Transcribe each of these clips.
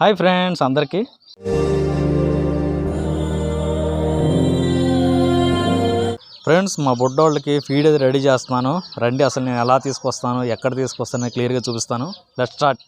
Hi friends అందరికీ. Friends మా బుడ్డోళ్ళకి feed అది రెడీ చేస్తున్నాను. రండి అసలు నేను ఎలా తీసుకొస్తాను ఎక్కడ తీసుకొస్తాను క్లియర్గా చూపిస్తాను. Let start.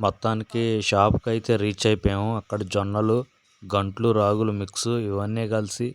మొత్తానికి షాప్కి అయితే రీచ్ అయిపోయాము. అక్కడ జొన్నలు గంట్లు రాగులు మిక్స్ ఇవన్నీ కలిసి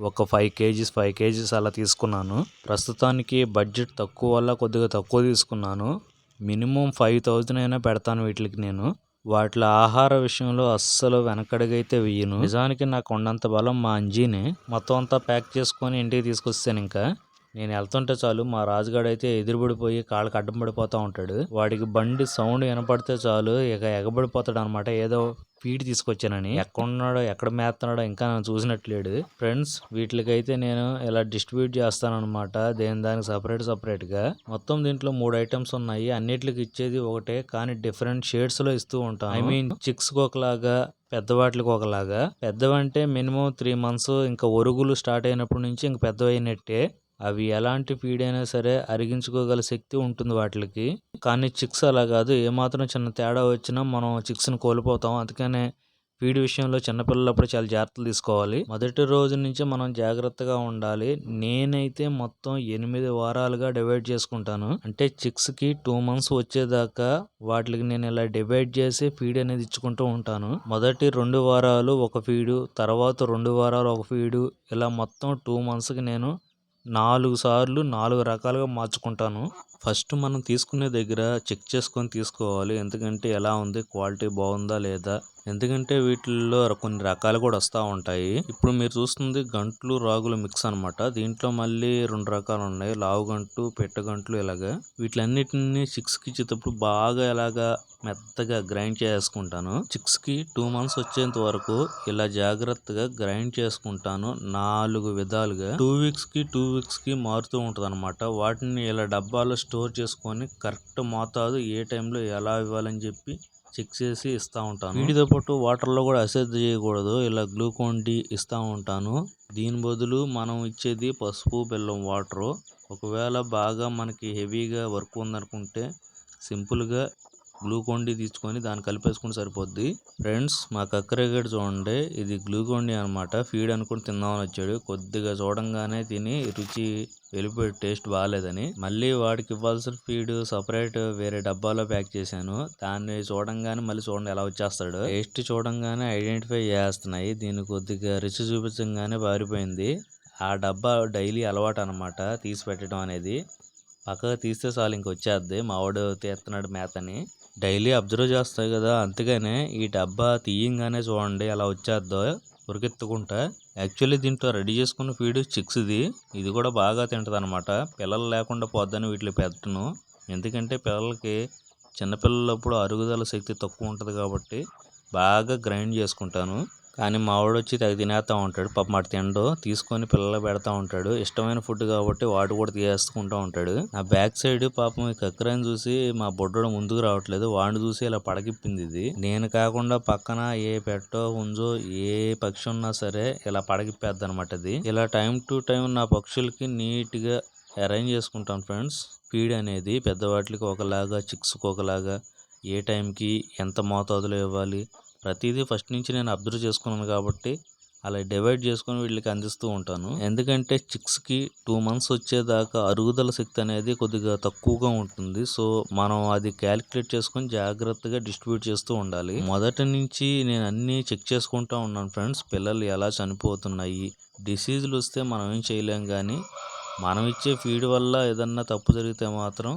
ఒక ఫైవ్ కేజీస్ ఫైవ్ కేజీస్ అలా తీసుకున్నాను. ప్రస్తుతానికి బడ్జెట్ తక్కువ వల్ల కొద్దిగా తక్కువ తీసుకున్నాను. మినిమం ఫైవ్ థౌజండ్ అయినా పెడతాను వీటికి నేను. వాటి ఆహార విషయంలో అస్సలు వెనకడుగైతే వెయ్యను నిజానికి నాకు ఉన్నంత బలం మా అంజీనే. మొత్తం అంతా ప్యాక్ చేసుకొని ఇంటికి తీసుకొస్తాను ఇంకా. నేను వెళ్తుంటే చాలు మా రాజుగాడు అయితే ఎదురుబడిపోయి కాళ్ళకి అడ్డం పడిపోతూ ఉంటాడు. వాడికి బండి సౌండ్ వినపడితే చాలు ఇక ఎగబడిపోతాడు అనమాట ఏదో ఫీడ్ తీసుకొచ్చానని. ఎక్కడున్నాడో ఎక్కడ మేస్తున్నాడో ఇంకా నన్ను చూసినట్లేడు. ఫ్రెండ్స్ వీటికైతే నేను ఇలా డిస్ట్రిబ్యూట్ చేస్తానమాట దేని దానికి సపరేట్ సపరేట్గా. మొత్తం దీంట్లో మూడు ఐటమ్స్ ఉన్నాయి. అన్నిటికి ఇచ్చేది ఒకటే కానీ డిఫరెంట్ షేడ్స్లో ఇస్తూ ఉంటాను. ఐ మీన్ చిక్స్కి ఒకలాగా పెద్దవాటికి ఒకలాగా పెద్దవంటే మినిమం త్రీ మంత్స్ ఇంకా ఒరుగులు స్టార్ట్ అయినప్పటి నుంచి ఇంక పెద్దవైనట్టే. అవి ఎలాంటి ఫీడ్ అయినా సరే అరిగించుకోగల శక్తి ఉంటుంది వాటికి. కానీ చిక్స్ అలా కాదు. ఏమాత్రం చిన్న తేడా వచ్చినా మనం చిక్స్ని కోల్పోతాం. అందుకనే ఫీడ్ విషయంలో చిన్నపిల్లలప్పుడు చాలా జాగ్రత్తలు తీసుకోవాలి. మొదటి రోజు నుంచి మనం జాగ్రత్తగా ఉండాలి. నేనైతే మొత్తం ఎనిమిది వారాలుగా డివైడ్ చేసుకుంటాను. అంటే చిక్స్కి టూ మంత్స్ వచ్చేదాకా వాటికి నేను ఇలా డివైడ్ చేసి ఫీడ్ అనేది ఇచ్చుకుంటూ ఉంటాను. మొదటి రెండు వారాలు ఒక ఫీడు తర్వాత రెండు వారాలు ఒక ఫీడు ఇలా మొత్తం టూ మంత్స్కి నేను నాలుగు సార్లు నాలుగు రకాలుగా మార్చుకుంటాను. ఫస్ట్ మనం తీసుకునే దగ్గర చెక్ చేసుకొని తీసుకోవాలి. ఎందుకంటే ఎలా ఉంది? క్వాలిటీ బాగుందా లేదా? ఎందుకంటే వీటిల్లో కొన్ని రకాలు కూడా వస్తూ ఉంటాయి. ఇప్పుడు మీరు చూస్తుంది గంట్లు రాగులు మిక్స్ అనమాట దీంట్లో మళ్ళీ రెండు రకాలు ఉన్నాయి. లావు గంట్లు పెట్ట గంట్లు ఇలాగా. వీటిలన్నిటిని చిక్స్కి ఇచ్చేటప్పుడు బాగా ఎలాగా మెత్తగా గ్రైండ్ చేసుకుంటాను. చిక్స్కి టూ మంత్స్ వచ్చేంత వరకు ఇలా జాగ్రత్తగా గ్రైండ్ చేసుకుంటాను నాలుగు విధాలుగా. టూ వీక్స్కి టూ వీక్స్కి మారుతూ ఉంటుంది అనమాట వాటిని ఇలా డబ్బాలో స్టోర్ చేసుకొని కరెక్ట్ మోతాదు ఏ టైంలో ఎలా ఇవ్వాలని చెప్పి చెక్ చేసి ఇస్తూ ఉంటాను. వీటితో పాటు వాటర్లో కూడా అశ్రద్ధ చేయకూడదు. ఇలా గ్లూకోన్ డి ఇస్తూ ఉంటాను. దీని బదులు మనం ఇచ్చేది పసుపు బెల్లం వాటరు. ఒకవేళ బాగా మనకి హెవీగా వర్క్ ఉందనుకుంటే సింపుల్గా గ్లూకోన్ డి తీసుకొని దాన్ని కలిపేసుకుంటే సరిపోద్ది. ఫ్రెండ్స్ మా కక్కరేగడు చూడండి. ఇది గ్లూకోన్ డి అనమాట ఫీడ్ అనుకుని తిందామని వచ్చాడు. కొద్దిగా చూడంగానే తిని రుచి వెళ్ళిపోయి టేస్ట్ బాగాలేదని మళ్ళీ వాడికి ఇవ్వాల్సిన ఫీడ్ సపరేట్ వేరే డబ్బాలో ప్యాక్ చేశాను. దాన్ని చూడంగానే మళ్ళీ చూడండి ఎలా వచ్చేస్తాడు. టేస్ట్ చూడంగానే ఐడెంటిఫై చేస్తున్నాయి. దీన్ని కొద్దిగా రుచి చూపించగానే పారిపోయింది. ఆ డబ్బా డైలీ అలవాటు అనమాట తీసి పెట్టడం అనేది. పక్కగా తీస్తే చాలు ఇంకొచ్చేద్ది మావాడు తీస్తున్నాడు మేతని. డైలీ అబ్జర్వ్ చేస్తాయి కదా అందుకనే ఈ డబ్బా తీయంగానే చూడండి అలా వచ్చేద్దో ఉరికెత్తుకుంటా. యాక్చువల్లీ దీంట్లో రెడీ చేసుకున్న ఫీడ్ చిక్స్ ఇది ఇది కూడా బాగా తింటది అనమాట పిల్లలు లేకుండా పోద్దని వీటిని పెట్టను. ఎందుకంటే పిల్లలకి చిన్నపిల్లలప్పుడు అరుగుదల శక్తి తక్కువ ఉంటుంది కాబట్టి బాగా గ్రైండ్ చేసుకుంటాను. కానీ మావాడు వచ్చి తెగ తినేస్తూ ఉంటాడు. పాప మాట తిండు తీసుకొని పిల్లలు పెడతా ఉంటాడు. ఇష్టమైన ఫుడ్ కాబట్టి వాడు కూడా తీసేసుకుంటూ ఉంటాడు. నా బ్యాక్ సైడ్ పాపం ఈ కక్కరాని చూసి మా బొడ్డోడు ముందుకు రావట్లేదు. వాడిని చూసి ఇలా పడగిప్పింది ఇది. నేను కాకుండా పక్కన ఏ పెట్టో ఉంజో ఏ పక్షి ఉన్నా సరే ఇలా పడగిప్పేద్ది అనమాట ఇది. ఇలా టైం టు టైం నా పక్షులకి నీట్గా అరేంజ్ చేసుకుంటాను ఫ్రెండ్స్. ఫీడ్ అనేది పెద్దవాటికి ఒకలాగా చిక్స్కి ఒకలాగా ఏ టైంకి ఎంత మోతాదులో ఇవ్వాలి ప్రతిదీ ఫస్ట్ నుంచి నేను అబ్జర్వ్ చేసుకున్నాను కాబట్టి అలా డివైడ్ చేసుకొని వీళ్ళకి అందిస్తూ ఉంటాను. ఎందుకంటే చిక్స్కి టూ మంత్స్ వచ్చేదాకా అరుగుదల శక్తి అనేది కొద్దిగా తక్కువగా ఉంటుంది. సో మనం అది క్యాలిక్యులేట్ చేసుకొని జాగ్రత్తగా డిస్ట్రిబ్యూట్ చేస్తూ ఉండాలి. మొదటి నుంచి నేను అన్నీ చెక్ చేసుకుంటూ ఉన్నాను ఫ్రెండ్స్. పిల్లలు ఎలా చనిపోతున్నాయి? డిసీజులు వస్తే మనం ఏం చేయలేం కానీ మనం ఇచ్చే ఫీడ్ వల్ల ఏదన్నా తప్పు జరిగితే మాత్రం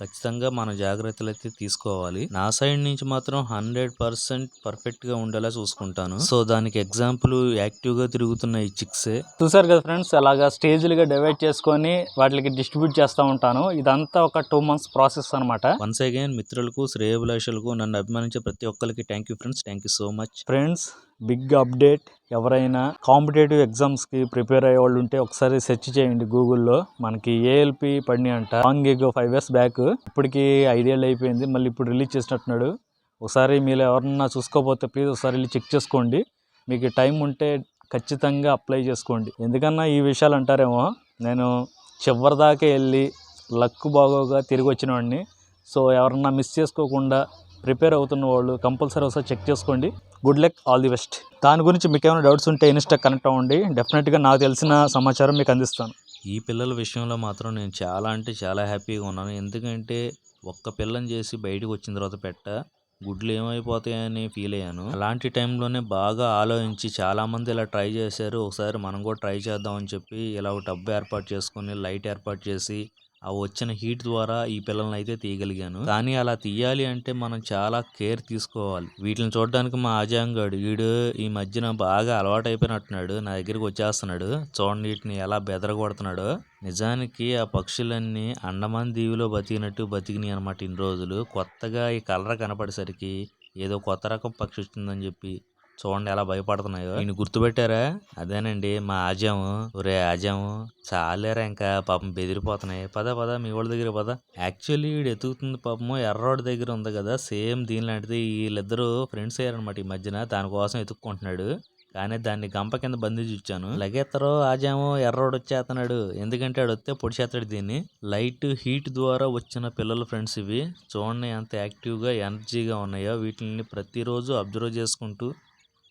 ఖచ్చితంగా మన జాగ్రత్తలు అయితే తీసుకోవాలి. నా సైడ్ నుంచి మాత్రం హండ్రెడ్ పర్సెంట్ పర్ఫెక్ట్గా ఉండేలా చూసుకుంటాను. సో దానికి ఎగ్జాంపుల్ యాక్టివ్గా తిరుగుతున్న ఈ చిక్సే. చూసారు కదా ఫ్రెండ్స్ అలాగా స్టేజ్లుగా డివైడ్ చేసుకొని వాటికి డిస్ట్రిబ్యూట్ చేస్తూ ఉంటాను. ఇదంతా ఒక టూ మంత్స్ ప్రాసెస్ అనమాట వన్స్ అగైన్ మిత్రులకు శ్రేయభిలాషులకు నన్ను అభిమానించే ప్రతి ఒక్కరికి thank you friends. Thank you so much. Friends big update. ఎవరైనా కాంపిటేటివ్ ఎగ్జామ్స్కి ప్రిపేర్ అయ్యే వాళ్ళు ఉంటే ఒకసారి సెర్చ్ చేయండి గూగుల్లో. మనకి ఏఎల్పి పడిని అంట. Long ago five years back. ఇప్పటికి ఐదేళ్ళు అయిపోయింది. మళ్ళీ ఇప్పుడు రిలీజ్ చేసినట్టున్నాడు. ఒకసారి మీరు ఎవరన్నా చూసుకోకపోతే ప్లీజ్ ఒకసారి వెళ్ళి చెక్ చేసుకోండి. మీకు టైం ఉంటే ఖచ్చితంగా అప్లై చేసుకోండి. ఎందుకన్నా ఈ విషయాలు అంటారేమో. నేను చివరిదాకా వెళ్ళి లక్ బాగోగా తిరిగి వచ్చిన వాడిని సో ఎవరన్నా మిస్ చేసుకోకుండా ప్రిపేర్ అవుతున్న వాళ్ళు కంపల్సరీ ఒకసారి చెక్ చేసుకోండి. Good luck all the best. దాని గురించి మీకు ఏమైనా డౌట్స్ ఉంటే ఇన్స్టా కనెక్ట్ అవ్వండి. డెఫినెట్గా నాకు తెలిసిన సమాచారం మీకు అందిస్తాను. ఈ పిల్లల విషయంలో మాత్రం నేను చాలా అంటే చాలా హ్యాపీగా ఉన్నాను. ఎందుకంటే ఒక్క పిల్లని చేసి బయటకు వచ్చిన తర్వాత పెట్ట గుడ్లు ఏమైపోతాయని ఫీల్ అయ్యాను. అలాంటి టైంలోనే బాగా ఆలోచించి చాలామంది ఇలా ట్రై చేశారు. ఒకసారి మనం కూడా ట్రై చేద్దాం అని చెప్పి ఇలా ఒక టబ్ ఏర్పాటు చేసుకొని లైట్ ఏర్పాటు చేసి ఆ వచ్చిన హీట్ ద్వారా ఈ పిల్లల్ని అయితే తీయగలిగాను. కానీ అలా తీయాలి అంటే మనం చాలా కేర్ తీసుకోవాలి. వీటిని చూడడానికి మా ఆజాంగాడు వీడు ఈ మధ్యన బాగా అలవాటు అయిపోయినట్టున్నాడు నా దగ్గరికి వచ్చేస్తున్నాడు. చూడండి వీటిని ఎలా బెదరగొడుతున్నాడు. నిజానికి ఆ పక్షులన్నీ అండమాన్ దీవిలో బతికినట్టు బతికినాయి అనమాట ఇన్ని రోజులు. కొత్తగా ఈ కలర్ కనపడేసరికి ఏదో కొత్త రకం పక్షి వచ్చిందని చెప్పి చూడండి ఎలా భయపడుతున్నాయో. ఈయన గుర్తుపెట్టారా? అదేనండి మా ఆజాము ఒరే ఆజాము చాలేరా ఇంకా? పాపం బెదిరిపోతున్నాయి. పద పద మీ వాళ్ళ దగ్గర పద. యాక్చువల్లీ వీడు ఎతుకుతుంది పాపము ఎర్రోడ్ దగ్గర ఉంది కదా సేమ్ దీని లాంటిది. వీళ్ళిద్దరూ ఫ్రెండ్స్ అయ్యారనమాట ఈ మధ్యన దానికోసం ఎతుక్కుంటున్నాడు కానీ దాన్ని గంప కింద బంధించి ఇచ్చాను. లగెత్తరో ఆజాము ఎర్రోడు వచ్చేస్తున్నాడు. ఎందుకంటే ఆడు వస్తే పొడిచేస్తాడు దీన్ని. లైట్ హీట్ ద్వారా వచ్చిన పిల్లల ఫ్రెండ్స్ ఇవి. చూడండి ఎంత యాక్టివ్గా ఎనర్జీగా ఉన్నాయో. వీటిని ప్రతిరోజు అబ్జర్వ్ చేసుకుంటూ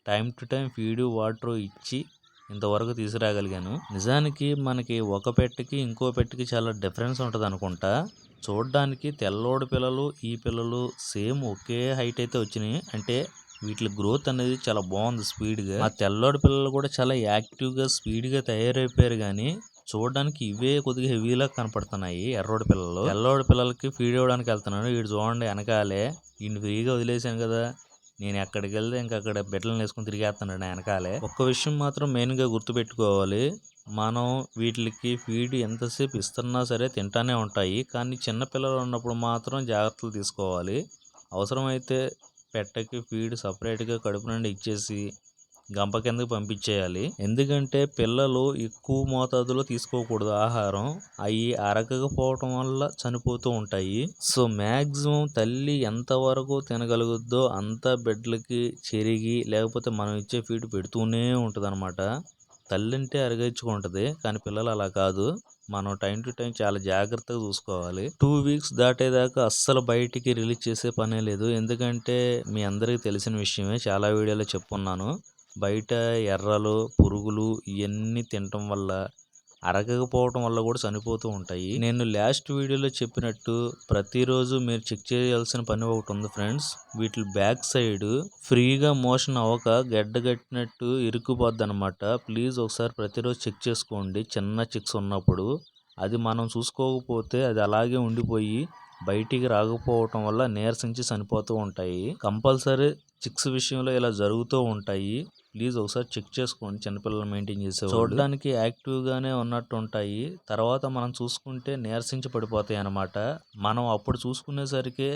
time to time feed water ఇచ్చి ఇంతవరకు తీసుకురాగలిగాను. నిజానికి మనకి ఒక పెట్టెకి ఇంకో పెట్టెకి చాలా డిఫరెన్స్ ఉంటుంది అనుకుంటా. చూడడానికి తెల్లోడి పిల్లలు ఈ పిల్లలు సేమ్ ఒకే హైట్ అయితే వచ్చినాయి. అంటే వీటి గ్రోత్ అనేది చాలా బాగుంది స్పీడ్గా. ఆ తెల్లోడి పిల్లలు కూడా చాలా యాక్టివ్గా స్పీడ్గా తయారైపోయారు కానీ చూడడానికి ఇవే కొద్దిగా హెవీలా కనపడుతున్నాయి ఎర్రోడి పిల్లలు. ఎల్లోడి పిల్లలకి ఫీడ్ ఇవ్వడానికి వెళ్తున్నాను. వీడు చూడండి వెనకాలే. ఈయన ఫ్రీగా వదిలేశాను కదా. నేను ఎక్కడికి వెళ్తే ఇంకా అక్కడ బిడ్డలను వేసుకుని తిరిగేస్తున్నాడు నా వెనకాలే. ఒక్క విషయం మాత్రం మెయిన్గా గుర్తుపెట్టుకోవాలి. మనం వీటికి ఫీడ్ ఎంతసేపు ఇస్తున్నా సరే తింటానే ఉంటాయి. కానీ చిన్నపిల్లలు ఉన్నప్పుడు మాత్రం జాగ్రత్తలు తీసుకోవాలి. అవసరమైతే పెట్టకి ఫీడ్ సపరేట్గా కడుపు నుండి ఇచ్చేసి గంప కిందకి పంపించేయాలి? ఎందుకంటే పిల్లలు ఎక్కువ మోతాదులో తీసుకోకూడదు ఆహారం. అవి అరగకపోవటం వల్ల చనిపోతూ ఉంటాయి. సో మ్యాక్సిమం తల్లి ఎంతవరకు తినగలుగుద్దో అంత బిడ్డలకి చెరిగి లేకపోతే మనం ఇచ్చే ఫీడ్ పెడుతూనే ఉంటుంది అనమాట తల్లి అంటే అరగించుకుంటది కానీ పిల్లలు అలా కాదు. మనం టైం టు టైం చాలా జాగ్రత్తగా చూసుకోవాలి. టూ వీక్స్ దాటేదాకా అస్సలు బయటికి రిలీజ్ చేసే పనే లేదు. ఎందుకంటే మీ అందరికీ తెలిసిన విషయమే. చాలా వీడియోలో చెప్పున్నాను. బయట ఎర్రలు పురుగులు ఇవన్నీ తినటం వల్ల అరగకపోవటం వల్ల కూడా చనిపోతూ ఉంటాయి. నేను లాస్ట్ వీడియోలో చెప్పినట్టు ప్రతిరోజు మీరు చెక్ చేయాల్సిన పని ఒకటి ఉంది ఫ్రెండ్స్. వీటి బ్యాక్ సైడ్ ఫ్రీగా మోషన్ అవ్వక గడ్డగట్టినట్టు ఇరుక్కుపోద్ది అనమాట ప్లీజ్ ఒకసారి ప్రతిరోజు చెక్ చేసుకోండి. చిన్న చిక్స్ ఉన్నప్పుడు. అది మనం చూసుకోకపోతే అది అలాగే ఉండిపోయి బయటికి రాకపోవటం వల్ల నీరసించి చనిపోతూ ఉంటాయి. కంపల్సరీ చిక్స్ విషయంలో ఇలా జరుగుతూ ఉంటాయి. ప్లీజ్ ఒకసారి చెక్ చేసుకోండి. చిన్నపిల్లలు మెయింటైన్ చేసే చూడడానికి యాక్టివ్గానే ఉన్నట్టు ఉంటాయి తర్వాత మనం చూసుకుంటే నీరసించి పడిపోతాయి అన్నమాట. మనం అప్పుడు చూసుకునేసరికి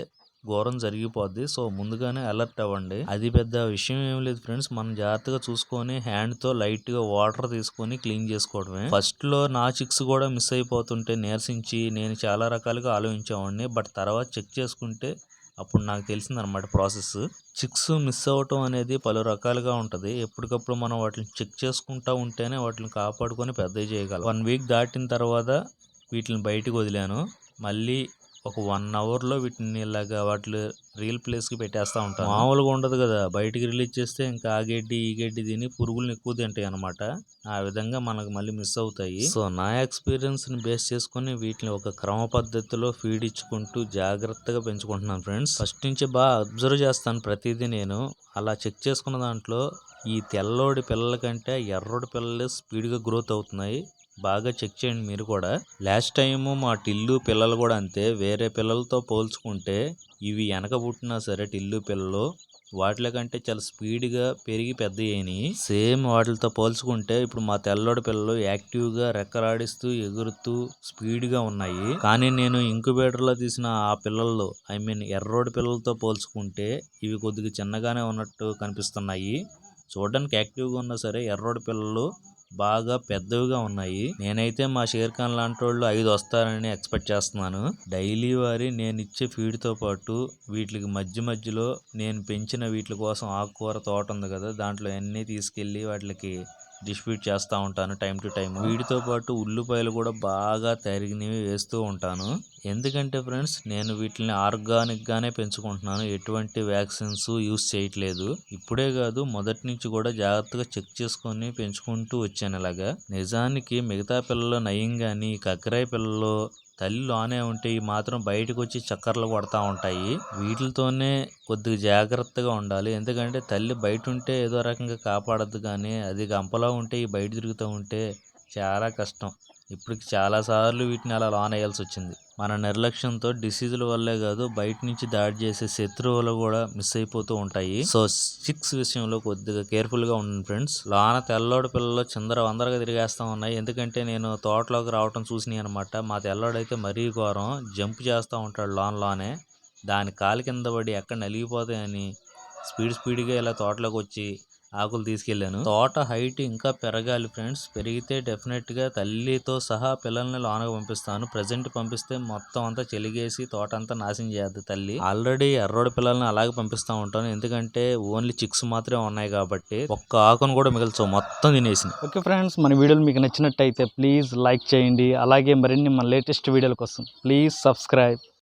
ఘోరం జరిగిపోద్ది. సో ముందుగానే అలర్ట్ అవ్వండి. అది పెద్ద విషయం ఏం లేదు ఫ్రెండ్స్. మనం జాగ్రత్తగా చూసుకొని హ్యాండ్తో లైట్గా వాటర్ తీసుకొని క్లీన్ చేసుకోవడమే. ఫస్ట్లో నా చిక్స్ కూడా మిస్ అయిపోతుంటే నీరసించి నేను చాలా రకాలుగా ఆలోచించేవాడిని. బట్ తర్వాత చెక్ చేసుకుంటే అప్పుడు నాకు తెలిసింది అనమాట ప్రాసెస్ చిక్స్ మిస్ అవ్వటం అనేది పలు రకాలుగా ఉంటుంది. ఎప్పటికప్పుడు మనం వాటిని చెక్ చేసుకుంటా ఉంటేనే వాటిని కాపాడుకొని పెద్దవి చేయగలం. వన్ వీక్ దాటిన తర్వాత వీటిని బయటకు వదిలాను. మళ్ళీ ఒక వన్ అవర్లో వీటిని ఇలాగా వాటి రియల్ ప్లేస్కి పెట్టేస్తూ ఉంటాను. మామూలుగా ఉండదు కదా బయటికి రిలీజ్ చేస్తే ఇంకా ఆ గడ్డి ఈ గడ్డి తిని పురుగులను ఎక్కువ తింటాయి అనమాట ఆ విధంగా మనకు మళ్ళీ మిస్ అవుతాయి. సో నా ఎక్స్పీరియన్స్ని బేస్ చేసుకుని వీటిని ఒక క్రమ పద్ధతిలో ఫీడ్ ఇచ్చుకుంటూ జాగ్రత్తగా పెంచుకుంటున్నాను ఫ్రెండ్స్ ఫస్ట్ నుంచి బాగా అబ్జర్వ్ చేస్తాను ప్రతిదీ నేను. అలా చెక్ చేసుకున్న దాంట్లో ఈ తెల్లోడి పిల్లల కంటే ఎర్రోడి పిల్లలే స్పీడ్గా గ్రోత్ అవుతున్నాయి. బాగా చెక్ చేయండి మీరు కూడా. లాస్ట్ టైము మా టిల్లు పిల్లలు కూడా అంతే వేరే పిల్లలతో పోల్చుకుంటే ఇవి వెనక పుట్టినా సరే టిల్లు పిల్లలు వాటిల కంటే చాలా స్పీడ్గా పెరిగి పెద్ద అయినాయి. సేమ్ వాటితో పోల్చుకుంటే ఇప్పుడు మా తెల్లోడి పిల్లలు యాక్టివ్గా రెక్కలాడిస్తూ ఎగురుతూ స్పీడ్గా ఉన్నాయి. కానీ నేను ఇంక్యుబేటర్లో తీసిన ఆ పిల్లలు ఐ మీన్ ఎర్రోడి పిల్లలతో పోల్చుకుంటే ఇవి కొద్దిగా చిన్నగానే ఉన్నట్టు కనిపిస్తున్నాయి. చూడడానికి యాక్టివ్గా ఉన్నా సరే ఎర్రోడి పిల్లలు బాగా పెద్దవిగా ఉన్నాయి. నేనైతే మా షేర్ ఖాన్ లాంటి వాళ్ళు ఐదు వస్తారని ఎక్స్పెక్ట్ చేస్తున్నాను. డైలీ వారి నేను ఇచ్చే ఫీడ్తో పాటు వీటికి మధ్య మధ్యలో నేను పెంచిన వీటి కోసం ఆకుకూర తోట ఉంది కదా దాంట్లో అన్నీ తీసుకెళ్ళి వాటికి డిస్ట్రిబ్యూట్ చేస్తూ ఉంటాను టైం టు టైం. వీటితో పాటు ఉల్లిపాయలు కూడా బాగా తరిగినవి వేస్తూ ఉంటాను. ఎందుకంటే ఫ్రెండ్స్ నేను వీటిని ఆర్గానిక్గానే పెంచుకుంటున్నాను. ఎటువంటి వ్యాక్సిన్స్ యూస్ చేయట్లేదు. ఇప్పుడే కాదు మొదటి నుంచి కూడా జాగ్రత్తగా చెక్ చేసుకొని పెంచుకుంటూ వచ్చాను ఇలాగా. నిజానికి మిగతా పిల్లలు నయం కానీ కక్కరాయి పిల్లలు తల్లి లోనే ఉంటే ఈ మాత్రం బయటకు వచ్చి చక్కర్లు కొడతా ఉంటాయి. వీటితోనే కొద్దిగా జాగ్రత్తగా ఉండాలి. ఎందుకంటే తల్లి బయట ఉంటే ఏదో రకంగా కాపాడద్దు కానీ అది గంపలో ఉంటే ఈ బయట తిరుగుతూ ఉంటే చాలా కష్టం. ఇప్పటికి చాలా సార్లు వీటిని అలా లాన్ వేయాల్సి వచ్చింది. మన నిర్లక్ష్యంతో డిసీజుల వల్లే కాదు బయట నుంచి దాడి చేసే శత్రువులు కూడా మిస్ అయిపోతూ ఉంటాయి. సో సిక్స్ విషయంలో కొద్దిగా కేర్ఫుల్గా ఉండండి ఫ్రెండ్స్. లోన తెల్లోడి పిల్లలు చిందర వందరగా తిరిగేస్తూ ఉన్నాయి. ఎందుకంటే నేను తోటలోకి రావటం చూసినాయి అనమాట మా తెల్లోడైతే మరీ ఘోరం. జంప్ చేస్తూ ఉంటాడు లాన్లోనే. దాని కాలు కింద పడి ఎక్కడ నలిగిపోతాయని స్పీడ్ స్పీడ్గా ఇలా తోటలోకి వచ్చి ఆకులు తీసుకెళ్ళాను. తోట హైట్ ఇంకా పెరగాలి ఫ్రెండ్స్. పెరిగితే డెఫినెట్గా తల్లితో సహా పిల్లల్ని లోనగా పంపిస్తాను. ప్రజెంట్ పంపిస్తే మొత్తం అంతా చెలిగేసి తోట అంతా నాశనం చేయద్దు తల్లి. ఆల్రెడీ ఎర్రోడి పిల్లల్ని అలాగే పంపిస్తా ఉంటాను. ఎందుకంటే ఓన్లీ చిక్స్ మాత్రమే ఉన్నాయి కాబట్టి ఒక్క ఆకును కూడా మిగల్చవు. మొత్తం తినేసింది ఓకే ఫ్రెండ్స్ మన వీడియోలు మీకు నచ్చినట్టయితే ప్లీజ్ లైక్ చేయండి. అలాగే మరిన్ని మన లేటెస్ట్ వీడియోల కోసం ప్లీజ్ సబ్స్క్రైబ్.